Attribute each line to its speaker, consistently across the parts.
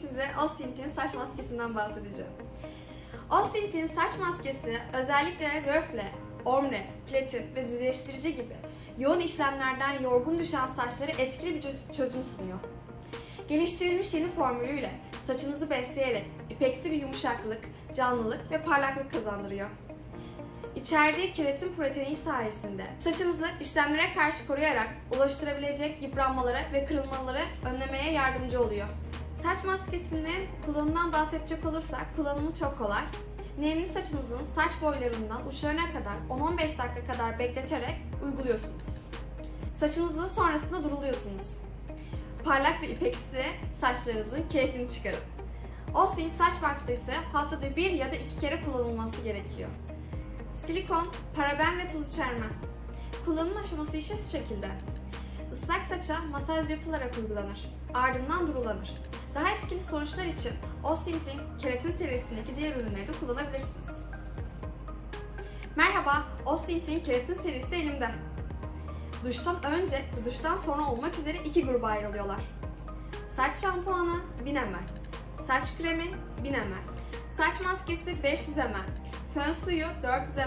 Speaker 1: size Osint'in saç maskesinden bahsedeceğim. Osint'in saç maskesi özellikle röfle, ombre, platin ve düzleştirici gibi yoğun işlemlerden yorgun düşen saçlara etkili bir çöz- çözüm sunuyor. Geliştirilmiş yeni formülüyle saçınızı besleyerek ipeksi bir yumuşaklık, canlılık ve parlaklık kazandırıyor. İçerdiği keratin proteini sayesinde saçınızı işlemlere karşı koruyarak ulaştırabilecek yıpranmaları ve kırılmaları önlemeye yardımcı oluyor. Saç maskesinin kullanımından bahsedecek olursak kullanımı çok kolay. Nemli saçınızın saç boylarından uçlarına kadar 10-15 dakika kadar bekleterek uyguluyorsunuz. Saçınızı sonrasında duruluyorsunuz. Parlak ve ipeksi saçlarınızın keyfini çıkarın. Osin saç maskesi haftada bir ya da iki kere kullanılması gerekiyor. Silikon, paraben ve tuz içermez. Kullanım aşaması ise şu şekilde. Islak saça masaj yapılarak uygulanır. Ardından durulanır. Daha etkili sonuçlar için Osint'in keratin serisindeki diğer ürünleri de kullanabilirsiniz. Merhaba, Osint'in keratin serisi elimde. Duştan önce ve duştan sonra olmak üzere iki gruba ayrılıyorlar. Saç şampuanı 1000 ml, saç kremi 1000 ml, saç maskesi 500 ml, fön suyu 400 ml,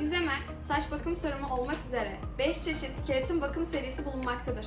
Speaker 1: 100 ml saç bakım serumu olmak üzere 5 çeşit keratin bakım serisi bulunmaktadır.